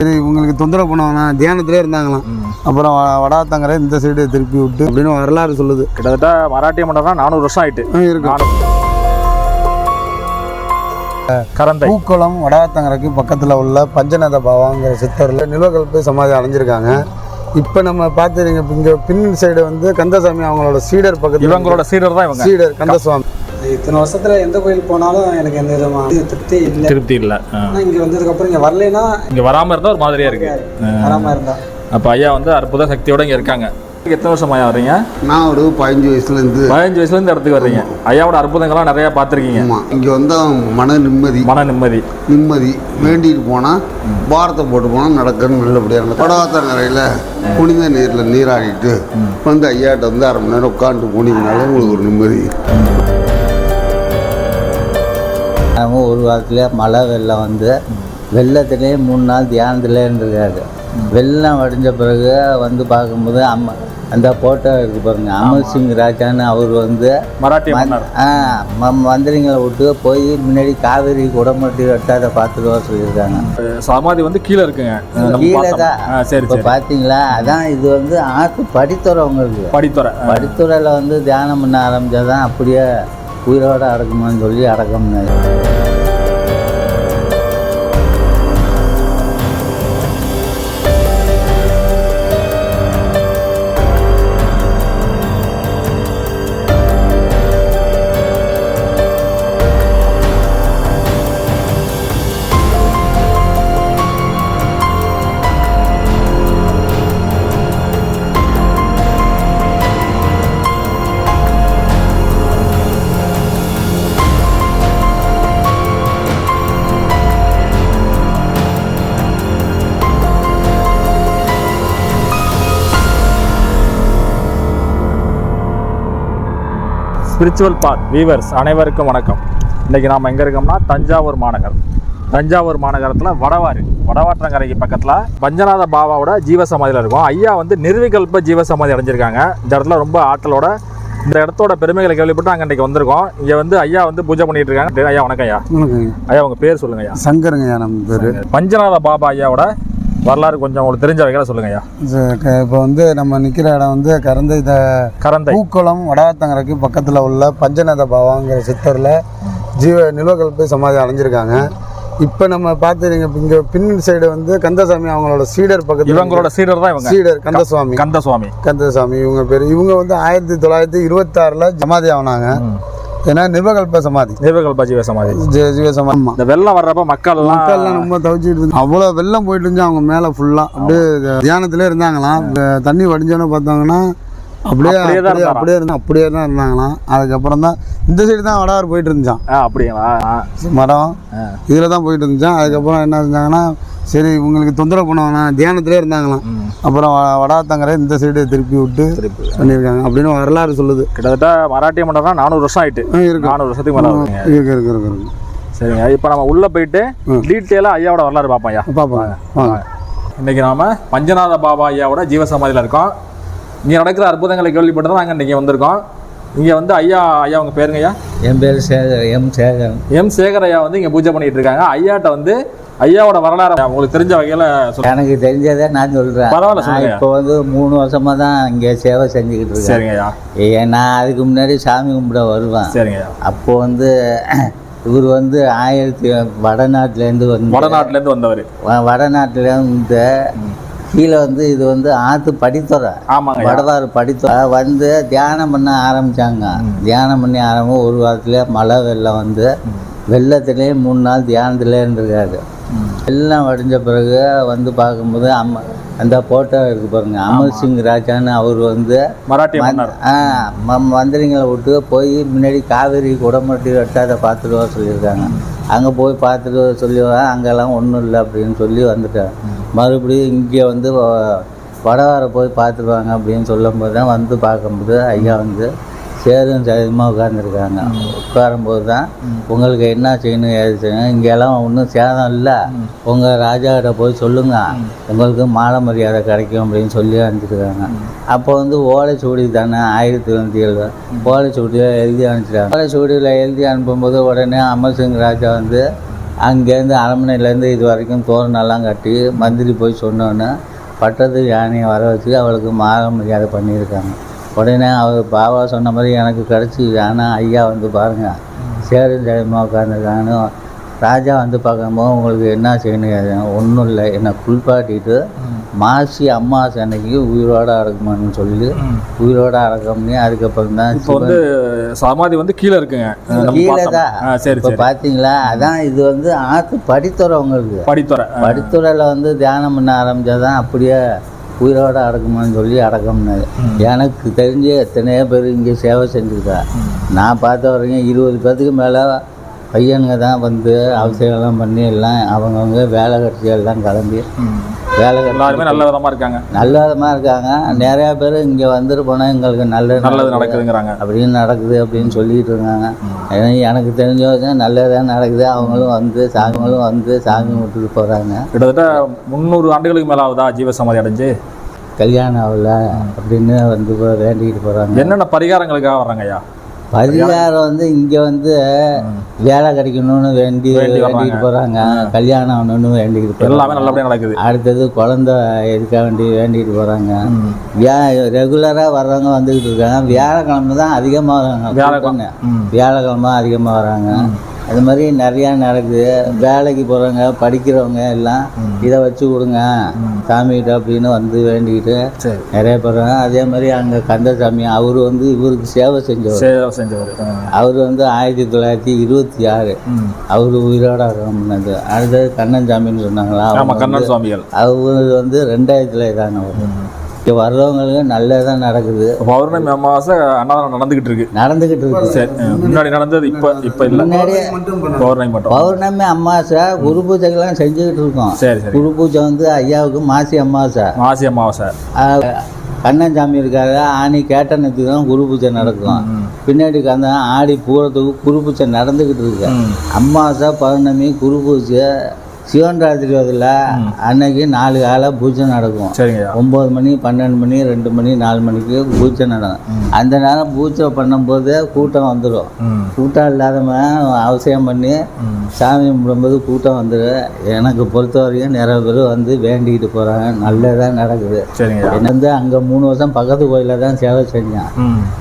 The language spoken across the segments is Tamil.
சரி இவங்களுக்கு தொந்தரவு பண்ணுவாங்க தியானத்திலே இருந்தாங்களாம். அப்புறம் வடாத்தங்கரை இந்த சைடு திருப்பி விட்டு அப்படின்னு வரலாறு சொல்லுது. கிட்டத்தட்ட மராட்டிய மன்னர்னா நானூறு வருஷம் ஆயிட்டு. இருக்கு. கரந்தை. பூக்குளம் வடாத்தங்கரைக்கு பக்கத்தில் உள்ள பஞ்சநத பாவாங்கிற சித்தரில் நிலவகல்பு சமாதி அடைஞ்சிருக்காங்க. இப்போ நம்ம பார்த்துருங்க இங்கே பின் சைடு வந்து கந்தசாமி அவங்களோட சீடர் பக்கத்தில் இவங்களோட சீடர் தான் சீடர் கந்தசுவாமி. இத்தனை வருஷத்துல எந்த கோயில் போனாலும் எனக்கு எந்த விதமான திருப்தி இல்லை. திருப்தி இல்லை. ஆனால் இங்கே வந்ததுக்கு அப்புறம் இங்கே வரலைன்னா இங்க வராம இருந்தா ஒரு மாதிரியா இருக்கு. வராம இருந்தா. அப்ப ஐயா வந்து அற்புத சக்தியோட இங்க இருக்காங்க. எத்தனை வருஷம் ஐயா வர்றீங்க? நான் ஒரு பதினஞ்சு வயசுலேருந்து பதினஞ்சு வயசுல இருந்து இடத்துக்கு வர்றீங்க. ஐயாவோட அற்புதங்கள்லாம் நிறைய பார்த்துருக்கீங்க. ஆமாம் இங்கே வந்தால் மன நிம்மதி. மன நிம்மதி. நிம்மதி. வேண்டிட்டு போனால் பாரத்தை போட்டு போனால் நடக்கணும் நல்லபடியாக இருந்தது படவாத்தங்கரையில் புனித நீரில் நீராடிட்டு வந்து ஐயாட்ட வந்து அரை மணி நேரம் உட்காந்து போனீங்கனாலே உங்களுக்கு ஒரு நிம்மதி. தினமும் ஒரு வாரத்தில் மழை வெள்ளம் வந்து வெள்ளத்திலே மூணு நாள் தியானத்திலே இருந்திருக்காரு வெள்ளம் வடிஞ்ச பிறகு வந்து பார்க்கும்போது அம்மா அந்த போட்டோ இருக்கு பாருங்க. அமர் சிங் ராஜான்னு அவர் வந்து மராட்டிய மன்னர். ஆ ம- மந்திரிங்களை விட்டு போய் முன்னாடி காவேரி குடமட்டி வெட்டாத பார்த்துட்டு வர சொல்லியிருக்காங்க சமாதி வந்து கீழே இருக்குங்க. கீழே. தான். சரி இப்போ பார்த்தீங்களா அதான் இது வந்து ஆற்று படித்துறை. ஆ. படித்துறையில் வந்து தியானம் பண்ண ஆரம்பிச்சாதான் அப்படியே உயிரோடு அடக்குமான்னு சொல்லி அடக்கம்னு. ஸ்பிரிச்சுவல் பாத் வீவர்ஸ் அனைவருக்கும் வணக்கம். இன்னைக்கு நாம் எங்கே இருக்கோம்னா தஞ்சாவூர் மாநகர் தஞ்சாவூர் மாநகரத்தில் வடவாறு வடவாற்றங்கரைக்கு பக்கத்தில் பஞ்சநாத பாபாவோட ஜீவசமாதியில் இருக்கும். ஐயா வந்து நிர்விகல்ப ஜீவசமாதி அடைஞ்சிருக்காங்க. இந்த இடத்துல ரொம்ப ஆற்றலோட இந்த இடத்தோட பெருமைகளை கேள்விப்பட்டு அங்கே இன்னைக்கு வந்திருக்கோம். இங்கே வந்து ஐயா வந்து பூஜை பண்ணிட்டு இருக்காங்க. ஐயா வணக்கம் ஐயா. ஐயா. உங்கள் பேர் சொல்லுங்க ஐயா. சங்கருங்கய்யா நம்ம பேர். பஞ்சநாத பாபா ஐயாவோட வரலாறு கொஞ்சம் உங்களுக்கு தெரிஞ்ச வகையில் சொல்லுங்க ஐயா இப்போ வந்து நம்ம நிற்கிற இடம் வந்து கறந்த இத கரந்தை பூக்குளம் வடாத்தங்கரைக்கு பக்கத்தில் உள்ள பஞ்சநத பாவாங்கிற சித்தரில் ஜீவ நிலவகல்பு சமாதி அடைஞ்சிருக்காங்க. இப்போ நம்ம பார்த்துருங்க இங்கே பின் சைடு வந்து கந்தசாமி அவங்களோட சீடர் பக்கத்தில் இவங்களோட சீடர் தான் இவங்க. சீடர் கந்தசுவாமி. கந்த சுவாமி கந்தசாமி இவங்க பேர். இவங்க வந்து ஆயிரத்தி தொள்ளாயிரத்தி இருபத்தாறில் சமாதி ஆனாங்க ஏன்னா நிர்வகல்ப சமாதி நிர்விகல்ப ஜீவசமாதி ஜெ- ஜீவ சமாதி. இந்த வெள்ளம் வர்றப்ப மக்கள் எல்லாம் மக்கள்லாம் ரொம்ப தவிச்சிட்டு இருந்து அவ்வளோ வெள்ளம் போயிட்டு இருந்துச்சு அவங்க மேலே ஃபுல்லாக அப்படியே தியானத்திலே இருந்தாங்களாம். தண்ணி வடிஞ்சோன்னு பார்த்தாங்கன்னா அப்படியே அப்படியே இருந்தா அப்படியே தான் இருந்தாங்களாம் அதுக்கப்புறம் தான் இந்த சைடு தான் வடார் போயிட்டு இருந்துச்சான் ஆ, அப்படிங்களா. மரம். இதில் தான் போயிட்டு இருந்துச்சான் அதுக்கப்புறம் என்ன செஞ்சாங்கன்னா சரி இவங்களுக்கு தொந்தரவு பண்ணுவாங்க தியானத்திலே இருந்தாங்களாம். அப்புறம் வடாத்தங்கரை இந்த சைடு திருப்பி விட்டு பண்ணியிருக்காங்க. அப்படின்னு வரலாறு சொல்லுது. கிட்டத்தட்ட மராட்டிய மன்னர்னா நானூறு வருஷம் ஆயிட்டு. இருக்கு. நானூறு வருஷத்துக்கு மேல இருக்கு இருக்கு இருக்கு இருக்கு. சரிங்க. இப்போ நம்ம உள்ள போயிட்டு டீட்டெயிலாக ஐயாவோட வரலாறு பார்ப்போம் ஐயா. வாங்க. இன்னைக்கு நாம பஞ்சநாத பாபா ஐயாவோட ஜீவசமாதியில் இருக்கோம். இங்கே நடக்கிற அற்புதங்களை கேள்விப்பட்டு தான் நாங்கள் இன்றைக்கி வந்திருக்கோம். இங்கே வந்து ஐயா ஐயா உங்க பேருங்க ஐயா? என் பேர் சேகர் எம் சேகர். எம் சேகர் ஐயா வந்து இங்கே பூஜை பண்ணிட்டு இருக்காங்க. ஐயாட்ட வந்து ஐயாவோட வரலாறு உங்களுக்கு தெரிஞ்ச வகையில் எனக்கு தெரிஞ்சதை நான் சொல்கிறேன் பரவாயில்ல. இப்போ வந்து மூணு வருஷமாக தான் இங்கே சேவை செஞ்சுக்கிட்டு இருக்கேன். சரிங்க ஐயா. ஏன் நான் அதுக்கு முன்னாடி சாமி கும்பிட வருவேன். சரிங்க ஐயா. அப்போ வந்து இவர் வந்து ஆயிரத்தி வடநாட்டிலேருந்து வந்து வடநாட்டிலேருந்து வந்தவர். வ- வடநாட்டுல வந்து கீழே வந்து இது வந்து ஆற்று படித்துறை. ஆமாங்க ஐயா. வடவாறு படித்துறை. வந்து தியானம் பண்ண ஆரம்பிச்சாங்க. தியானம் பண்ணி ஆரம்பி ஒரு வாரத்துல மழை வெள்ளம் வந்து வெள்ளத்திலே மூணு நாள் தியானத்திலே இருந்திருக்காரு. வெள்ளம் வடிஞ்ச பிறகு வந்து பார்க்கும்போது அம்மா அந்த போட்டோ இருக்கு பாருங்க. அமர் சிங் ராஜான்னு அவர் வந்து மராட்டிய மந்திரிங்களை விட்டு போய் முன்னாடி காவேரி குடமட்டி வெட்டாத பார்த்துட்டு வர சொல்லியிருக்காங்க. அங்கே போய் பார்த்துட்டு சொல்லி அங்கெல்லாம் ஒன்றும் இல்லை அப்படின்னு சொல்லி வந்துட்டேன் மறுபடியும் இங்கே வந்து வடவார போய் பார்த்துட்டு வாங்க அப்படின்னு சொல்லும்போது தான் வந்து பார்க்கும்போது ஐயா வந்து சேரும் சகஜமாக உட்காந்துருக்காங்க உட்காரும்போது தான் உங்களுக்கு என்ன செய்யணும் ஏது செய்யணும் இங்கெல்லாம் ஒன்றும் சேதம் இல்லை. உங்கள் ராஜாக்கிட்ட போய் சொல்லுங்க. உங்களுக்கு மாலை மரியாதை கிடைக்கும் அப்படின்னு சொல்லி அனுப்பிச்சிருக்காங்க. அப்போ வந்து ஓலைச்சுவடி தானே ஆயிரத்தி தொண்ணூற்றி ஏழு ஓலைச்சுவடியில் எழுதி அனுப்பிச்சிட்டாங்க ஓலைச்சுவடியில் எழுதி அனுப்பும்போது உடனே அமர் சிங் ராஜா வந்து அங்கேருந்து அரண்மனையிலேருந்து இது வரைக்கும் தோரணெல்லாம் கட்டி மந்திரி போய் சொன்னோன்னே பட்டத்து யானையை வர வச்சு அவளுக்கு மாக மரியாதை பண்ணியிருக்காங்க. உடனே அவர் பாபா சொன்ன மாதிரி எனக்கு கிடச்சி யானை ஐயா வந்து பாருங்கள் சேரும் ஜெயமாக உட்காந்துருக்காங்க ராஜா வந்து பார்க்கும்போது உங்களுக்கு என்ன செய்யணும்? ஒன்றும் இல்லை. என்னை குளிப்பாட்டிட்டு மாசி அம்மாவாசை அன்னைக்கு உயிரோட அடக்கணும்னு சொல்லி உயிரோட அடக்கம் பண்ணி அதுக்கப்புறம் தான் இப்போ வந்து சமாதி வந்து கீழே இருக்குங்க. கீழே. தான். சரி இப்போ பார்த்தீங்களா? அதான் இது வந்து ஆற்று படித்துறை. ஆ. படித்துறையில் வந்து தியானம் பண்ண ஆரம்பிச்சாதான் அப்படியே உயிரோட அடக்கணும்னு சொல்லி அடக்கம்னாரு. எனக்கு தெரிஞ்சு எத்தனையோ பேர் இங்கே சேவை செஞ்சுருக்கா நான் பார்த்த வரைக்கும் இருபது பேர்த்துக்கு மேலே பையனுங்க தான் வந்து அவசியம்லாம் பண்ணி எல்லாம் அவங்கவுங்க வேலை கட்சி எல்லாம் கிளம்பி. வேலை எல்லாருமே நல்ல விதமா இருக்காங்க. நல்ல விதமாக இருக்காங்க. நிறையா பேர் இங்கே வந்துட்டு போனால் எங்களுக்கு நல்லது நல்லது நடக்குதுங்கிறாங்க. அப்படின்னு நடக்குது அப்படின்னு சொல்லிட்டு இருக்காங்க. ஏன்னா எனக்கு தெரிஞ்சவங்க நல்லதாக நடக்குது. அவங்களும் வந்து சாமிகளும் வந்து சாமி விட்டுட்டு போகிறாங்க கிட்டத்தட்ட முந்நூறு ஆண்டுகளுக்கு மேல ஆகுதா ஜீவ சமாதி அடைஞ்சு? கல்யாணம் ஆகல அப்படின்னு வந்து வேண்டிக்கிட்டு போகிறாங்க என்னென்ன பரிகாரங்களுக்காக வர்றாங்க ஐயா பரிகாரம் வந்து இங்கே வந்து வேலை கிடைக்கணும்னு வேண்டி. வேண்டிக்கிட்டு போகிறாங்க கல்யாணம் ஆகணும்னு வேண்டிக்கிட்டு எல்லாமே நல்லபடியா நடக்குது. அடுத்தது குழந்த இருக்க வேண்டி வேண்டிட்டு போகிறாங்க வியா ரெகுலராக வர்றவங்க வந்துக்கிட்டு இருக்காங்க. வியாழக்கிழமை தான் அதிகமாக வராங்க. வியாழக்கிழமை. வியாழக்கிழமை அதிகமாக வராங்க. அது மாதிரி நிறையா நடக்குது. வேலைக்கு போகிறவங்க படிக்கிறவங்க எல்லாம் இதை வச்சு கொடுங்க. சாமிகிட்ட அப்படின்னு வந்து வேண்டிக்கிட்டு நிறைய பேர் அதே மாதிரி அங்கே கந்தசாமி அவர் வந்து இவருக்கு சேவை செஞ்சவர். சேவை செஞ்சவர். அவர் வந்து ஆயிரத்தி தொள்ளாயிரத்தி இருபத்தி ஆறு. அவர் உயிரோட பண்ணது அடுத்தது கண்ணன் சாமின்னு சொன்னாங்களா கண்ணன் சுவாமிகள் அவர் வந்து ரெண்டாயிரத்துல இதான இங்கே வர்றவங்களுக்கு நல்லதாக நடக்குது. பௌர்ணமி அமாவாசை அன்னதானம் நடந்துகிட்டு இருக்கு. நடந்துக்கிட்டு இருக்கு. சரி. முன்னாடி நடந்தது இப்ப இப்ப இல்ல. முன்னாடியே பௌர்ணமி மட்டும் பௌர்ணமி அமாவாசை குரு பூஜைக்கெல்லாம் செஞ்சுக்கிட்டு இருக்கோம். சரி சரி. குரு பூஜை வந்து ஐயாவுக்கு மாசி அமாவாசை. மாசி அமாவாசை. ஆஹ், கண்ணன்சாமி இருக்காரு ஆணி கேட்டனத்துக்கு தான் குரு பூஜை நடக்கும். பின்னாடி அந்த ஆடி பூரத்துக்கு குரு பூஜை நடந்துக்கிட்டு இருக்கு. ம். அமாவாசை பௌர்ணமி குரு பூஜை சிவன் ராத்திரி அதில் அன்னைக்கு நாலு கால பூஜை நடக்கும். சரிங்க. ஒம்பது மணி பன்னெண்டு மணி ரெண்டு மணி நாலு மணிக்கு பூஜை நடக்கும். அந்த நேரம் பூஜை பண்ணும்போது கூட்டம் வந்துடும் கூட்டம் இல்லாதவன் அவசியம் பண்ணி. சாமி கும்பிடும்போது கூட்டம் வந்துடும் எனக்கு பொறுத்த வரைக்கும் நிறைய பேர் வந்து வேண்டிக்கிட்டு போகிறாங்க நல்லதாக நடக்குது. சரிங்க. வந்து அங்கே மூணு வருஷம் பக்கத்து கோயிலில் தான் சேவை செஞ்சேன்.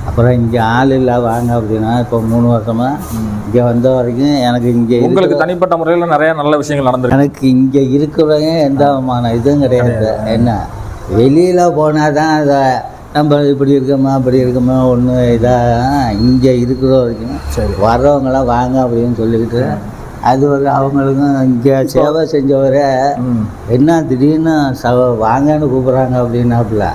அப்புறம் இங்கே ஆள் இல்லை வாங்க அப்படின்னா இப்போ மூணு வருஷமாக இங்கே வந்த வரைக்கும் எனக்கு இங்கே உங்களுக்கு தனிப்பட்ட முறையில் நிறைய நல்ல விஷயங்கள் நடந்திருக்கு. எனக்கு இங்கே இருக்கிறவங்க எந்த விதமான இதுவும் கிடையாது. என்ன? வெளியில் போனால் தான் அதை நம்ம இப்படி இருக்கோமா அப்படி இருக்கோமா ஒன்று இதாக இங்கே இருக்கிற வரைக்கும் சரி. வர்றவங்களாம் வாங்க அப்படின்னு சொல்லிக்கிட்டு அது ஒரு அவங்களுக்கும் இங்கே சேவை செஞ்சவரை என்ன திடீர்னு ச வாங்கன்னு கூப்பிட்றாங்க அப்படின்னாப்புல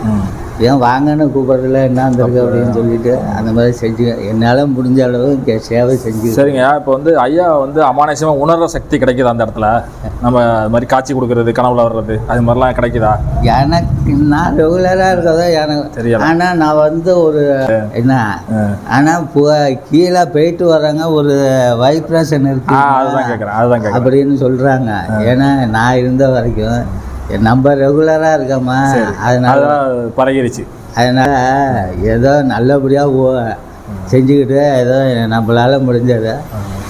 ஏன் வாங்கன்னு கூப்பிட்றதுல என்ன இருக்கு அப்படின்னு சொல்லிட்டு அந்த மாதிரி செஞ்சு என்னால் முடிஞ்ச அளவு சேவை செஞ்சு. சரிங்க. இப்போ வந்து ஐயா வந்து அமானுஷமாக உணர்ற சக்தி கிடைக்குதா அந்த இடத்துல? நம்ம அது மாதிரி காட்சி கொடுக்கறது கனவுல வர்றது அது மாதிரிலாம் கிடைக்குதா? எனக்கு நான் ரெகுலராக இருக்கதோ எனக்கு தெரியல. ஆனால் நான் வந்து ஒரு என்ன. ஆனால் கீழே போயிட்டு வர்றாங்க ஒரு வைப்ரேஷன் இருக்கு அதுதான் கேட்குறேன் அதுதான் அப்படின்னு சொல்கிறாங்க ஏன்னா நான் இருந்த வரைக்கும் நம்ம ரெகுலராக இருக்கோமா அதனால அதான் பரகிருச்சு அதனால் ஏதோ நல்லபடியாக செஞ்சுக்கிட்டு ஏதோ நம்மளால முடிஞ்சதை.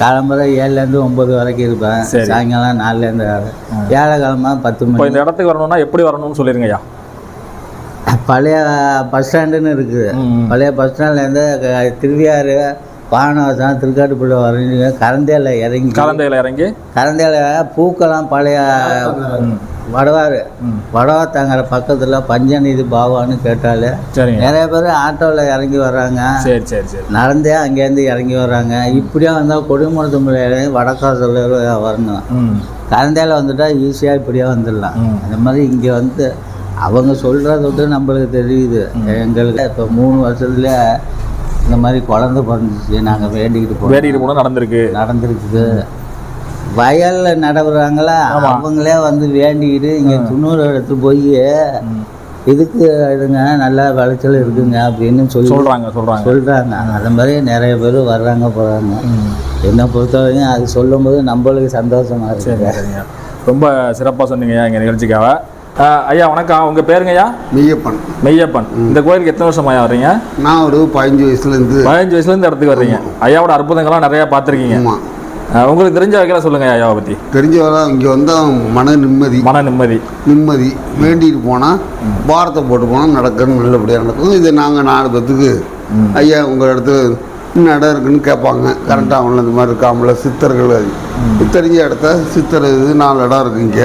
காலம்பரை ஏழுலேருந்து ஒம்பது வரைக்கும் இருப்பேன். சாயங்காலம் நாலுலேருந்து ஆறு. வியாழக்கிழமை பத்து மணி. இந்த இடத்துக்கு வரணும்னா எப்படி வரணும்னு சொல்லிருங்க ஐயா பழைய பஸ் ஸ்டாண்டுன்னு இருக்குது. பழைய பஸ் ஸ்டாண்ட்லேருந்து திருவியாறு பானவாசம் திருக்காட்டுப்புள்ள வரீங்க கரந்தேல இறங்கி கலந்தையில் இறங்கி கரந்தேல பூக்கெல்லாம் பழைய வடவாறு வடவாத்தாங்கிற பக்கத்தில் பஞ்சநீதி பாவான்னு கேட்டாலே நிறைய பேர் ஆட்டோவில் இறங்கி வர்றாங்க. சரி சரி சரி. நடந்தே அங்கேருந்து இறங்கி வர்றாங்க. இப்படியே வந்தால் கொடிமரத்து முறையில வடக்காசில் வரணும். கரந்தையில் வந்துட்டா ஈஸியாக இப்படியே வந்துடலாம். அந்த மாதிரி இங்கே வந்து அவங்க சொல்கிறத விட்டு நம்மளுக்கு தெரியுது. எங்களுக்கு இப்போ மூணு வருஷத்துல இந்த மாதிரி குழந்தை பிறந்துச்சு நாங்கள் வேண்டிக்கிட்டு போனோம். வேடிக்கிட்டு போனால் நடந்திருக்கு. நடந்திருக்குது. வயலில் நடவுறாங்களா? அவங்களே வந்து வேண்டிக்கிட்டு இங்கே துண்ணூறு எடுத்து போய் இதுக்கு இதுங்க நல்லா விளைச்சல் இருக்குங்க அப்படின்னு சொல்லி சொல்றாங்க சொல்றாங்க. சொல்கிறாங்க அது மாதிரி நிறைய பேர் வர்றாங்க போகிறாங்க என்னை பொறுத்தவரைக்கும் அது சொல்லும்போது நம்மளுக்கு சந்தோஷமா இருக்கு. சரிங்க. சரிங்க ரொம்ப சிறப்பாக சொன்னீங்க எங்கள் நிகழ்ச்சிக்காக. ஐயா வணக்கம். உங்கள் பேருங்க ஐயா? மெய்யப்பன். மெய்யப்பன். இந்த கோயிலுக்கு எத்தனை வருஷம் ஐயா வர்றீங்க? நான் ஒரு பதினஞ்சு வயசுலேருந்து பதினஞ்சு வயசுலேருந்து இடத்துக்கு வர்றீங்க. ஐயாவோட அற்புதங்கள்லாம் நிறையா பார்த்துருக்கீங்க. உங்களுக்கு தெரிஞ்ச வகையில் சொல்லுங்க ஐயாவை பற்றி தெரிஞ்சவரை இங்கே வந்தால் மன நிம்மதி. மன நிம்மதி. நிம்மதி. வேண்டிட்டு போனால் பாரத்தை போட்டு போனால் நடக்கணும் நல்லபடியாக நடக்கும். இது நாங்கள் நாலு பேத்துக்கு ஐயா உங்கள் இடத்துல இடம் இருக்குன்னு கேட்பாங்க கரெக்டாக அவங்கள இந்த மாதிரி இருக்காமல சித்தர்கள் தெரிஞ்ச இடத்த சித்தர் இது நாலு இடம் இருக்கு இங்கே.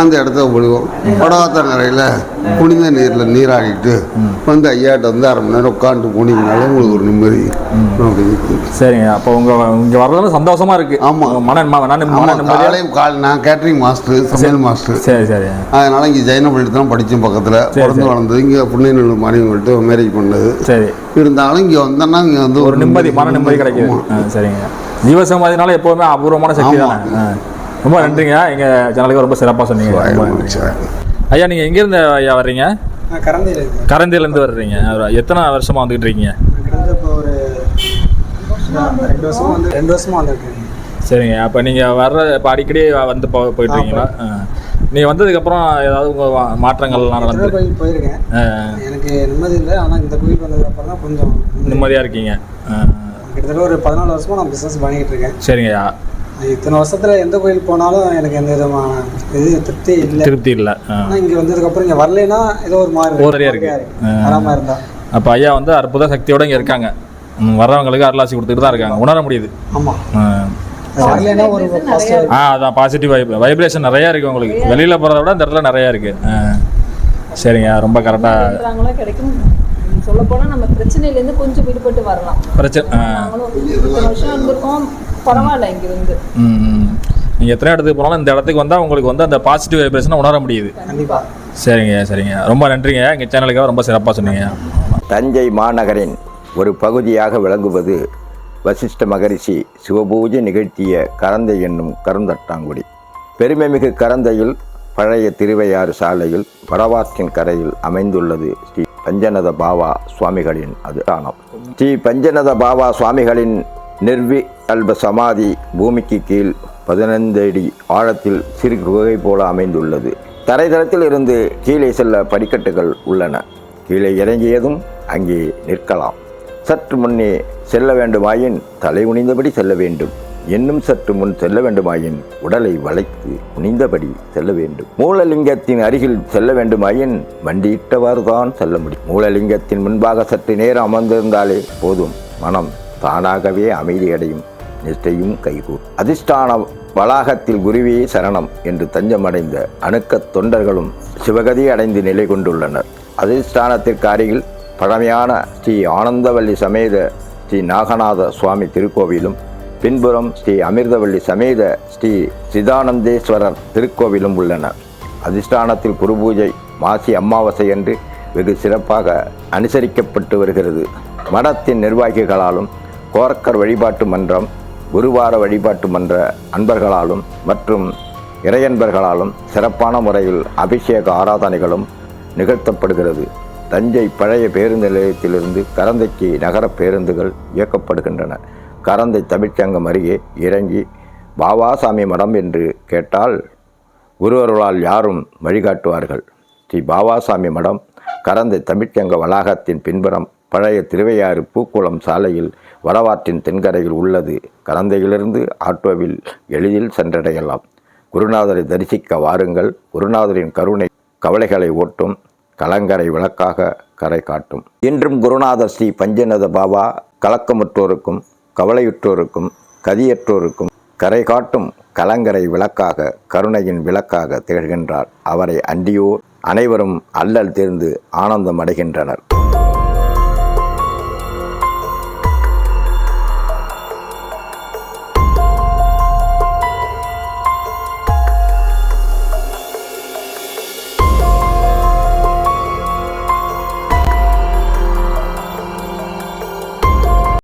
அந்த இடத்த போடுவோம் வடவாத்தங்கரையில் புனித நீரில் நீராடிட்டு வந்து ஐயாட்ட வந்து அரை மணி நேரம் உட்காந்து போனீங்கனாலே உங்களுக்கு ஒரு நிம்மதி. அப்படின்னு சரிங்க. அப்போ உங்க இங்க வர்றதுல சந்தோஷமா இருக்கு. மன மன மன ஆமாம் நிம்மதியா? காலையும் காலை நான் கேட்ரிங் மாஸ்டர் சமையல் மாஸ்டர். சரி சரி. அதனால் இங்கே ஜெயனபள்ளி தான் படித்தேன் பக்கத்தில். பிறந்து வளர்ந்தது இங்கே புண்ணியநல்லூர் மாரியவங்கள்ட்ட மேரேஜ் பண்ணது. சரி. இருந்தாலும் இங்கே வந்தோன்னா இங்கே வந்து ஒரு நிம்மதி மன நிம்மதி கிடைக்குது. ஆ, சரிங்க. ஜீவசமாதினால எப்பவுமே அபூர்வமான சக்தி. தானே? ஆ. ரொம்ப நன்றிங்க. எங்க சேனலுக்கு ரொம்ப சிறப்பா சொன்னீங்க. ஐயா நீங்க எங்க இருந்து ஐயா வர்றீங்க? நான் கரந்தையில் இருக்கேன். கரந்தில இருந்து வர்றீங்க எத்தனை வருஷமா வந்துகிட்டு இருக்கீங்க? நான் கிட்டத்தட்ட இப்போ ஒரு ரெண்டு வருஷமா வந்து ரெண்டு வருஷமா வந்திருக்கேன் சரிங்க. அப்போ நீங்கள் வர்ற இப்போ அடிக்கடி வந்து போ போயிட்டு இருக்கீங்களா ஆ. நீங்க வந்ததுக்கப்புறம் ஏதாவது உங்க வா- மாற்றங்கள்லாம் நடந்து போயிருக்கேன். எனக்கு நிம்மதி இல்லை. ஆனால் இந்த கோயில் வந்ததுக்கப்புறம் தான் கொஞ்சம் நிம்மதி. நிம்மதியா இருக்கீங்க. ஆ. கிட்டத்தட்ட ஒரு பதினாலு வருஷமா நான் பிஸ்னஸ் பண்ணிக்கிட்டு இருக்கேன். சரிங்கய்யா இத்தனை வருஷத்துல எந்த கோயில் போனாலும் எனக்கு எந்த விதமான இது திருப்தி இல்லை. திருப்தி இல்லை. ஆனால் இங்கே வந்ததுக்கப்புறம் இங்கே வரலைன்னா ஏதோ ஒரு மாதிரி ஒரு மாதிரியா இருக்கு. வராமல் இருந்தா. அப்போ ஐயா வந்து அற்புத சக்தியோட இங்கே இருக்காங்க. வர்றவங்களுக்கு அருளாசி கொடுத்துட்டு தான் இருக்காங்க. உணர முடியுது. ஆமாம் ஆ. வரலைன்னா ஒரு பாசிட்டிவ் ஆ அதான் பாசிட்டிவ் வைப் வைப்ரேஷன் நிறையா இருக்குது உங்களுக்கு. வெளியில் போகிறத விட இந்த இடத்துல நிறையா இருக்குது சரிங்க. ரொம்ப கரெக்டாக பண்றாங்களோ கிடைக்கும் சொல்ல போனா நம்ம பிரச்சனையிலேருந்து கொஞ்சம் விடுபட்டு வரலாம். பிரச்சனை வருஷம் இருந்திருக்கோம். பரவாயில்ல இங்க இருந்து. ம் ம். நீங்கள் எத்தனை இடத்துக்கு போனாலும் இந்த இடத்துக்கு வந்தால் உங்களுக்கு வந்து அந்த பாசிட்டிவ் வைப்ரேஷனை உணர முடியுது. கண்டிப்பாக சரிங்க சரிங்க. ரொம்ப நன்றிங்க. எங்கள் சேனலுக்காக ரொம்ப சிறப்பாக சொன்னீங்க. தஞ்சை மாநகரின் ஒரு பகுதியாக விளங்குவது வசிஷ்ட மகரிஷி சிவபூஜை நிகழ்த்திய கரந்தை என்னும் கருந்தட்டாங்குடி. பெருமைமிகு கரந்தையில் பழைய திருவையாறு சாலையில் வடவாற்றின் கரையில் அமைந்துள்ளது ஸ்ரீ பஞ்சநத பாவா சுவாமிகளின் அதுதானம் ஸ்ரீ பஞ்சநத பாவா சுவாமிகளின் நிர்வி அல்ப சமாதி பூமிக்கு கீழ் பதினைந்து அடி ஆழத்தில் சிறு குகை போல அமைந்துள்ளது. தரைதளத்தில் இருந்து கீழே செல்ல படிக்கட்டுகள் உள்ளன. கீழே இறங்கியதும் அங்கே நிற்கலாம். சற்று முன்னே செல்ல வேண்டுமாயின் தலை குனிந்தபடி செல்ல வேண்டும். இன்னும் சற்று முன் செல்ல வேண்டுமாயின் உடலை வளைத்து குனிந்தபடி செல்ல வேண்டும். மூலலிங்கத்தின் அருகில் செல்ல வேண்டுமாயின் வண்டியிட்டவாறுதான் செல்ல முடியும். மூலலிங்கத்தின் முன்பாக சற்று நேரம் அமர்ந்திருந்தாலே போதும். மனம் தானாகவே அமைதியடையும். நிஷ்டையும் கைகூர் அதிர்ஷ்டான வளாகத்தில் குருவே சரணம் என்று தஞ்சமடைந்த அணுக்கத் தொண்டர்களும் சிவகதி அடைந்து நிலை கொண்டுள்ளனர். அதிர்ஷ்டானத்திற்கு அருகில் பழமையான ஸ்ரீ ஆனந்தவல்லி சமேத ஸ்ரீ நாகநாத சுவாமி திருக்கோவிலும் பின்புறம் ஸ்ரீ அமிர்தவள்ளி சமேத ஸ்ரீ சிதானந்தேஸ்வரர் திருக்கோவிலும் உள்ளன. அதிஷ்டானத்தில் குருபூஜை மாசி அமாவாசை என்று வெகு சிறப்பாக அனுசரிக்கப்பட்டு வருகிறது. மடத்தின் நிர்வாகிகளாலும் கோரக்கர் வழிபாட்டு மன்றம் குருவார வழிபாட்டு மன்ற அன்பர்களாலும் மற்றும் இறையன்பர்களாலும் சிறப்பான முறையில் அபிஷேக ஆராதனைகளும் நிகழ்த்தப்படுகிறது. தஞ்சை பழைய பேருந்து நிலையத்திலிருந்து கரந்தைக்கு நகர பேருந்துகள் இயக்கப்படுகின்றன. கரந்தை தமிழ்ச்சங்கம் அருகே இறங்கி பாபாசாமி மடம் என்று கேட்டால் குருவர்களால் யாரும் வழிகாட்டுவார்கள். ஸ்ரீ பாபாசாமி மடம் கரந்தை தமிழ்ச்சங்க வளாகத்தின் பின்புறம் பழைய திருவையாறு பூக்குளம் சாலையில் வடவாற்றின் தென்கரையில் உள்ளது. கரந்தையிலிருந்து ஆட்டோவில் எளிதில் சென்றடையலாம். குருநாதரை தரிசிக்க வாருங்கள். குருநாதரின் கருணை கவலைகளை ஓட்டும். கலங்கரை விளக்காக கரை காட்டும். இன்றும் குருநாதர் ஸ்ரீ பஞ்சநத பாபா கலக்கமுற்றோருக்கும் கவலையுற்றோருக்கும் கதியற்றோருக்கும் கரை காட்டும் கலங்கரை விளக்காக கருணையின் விளக்காக திகழ்கின்றார். அவரை அண்டியோர் அனைவரும் அல்லல் தேர்ந்து ஆனந்தம் அடைகின்றனர்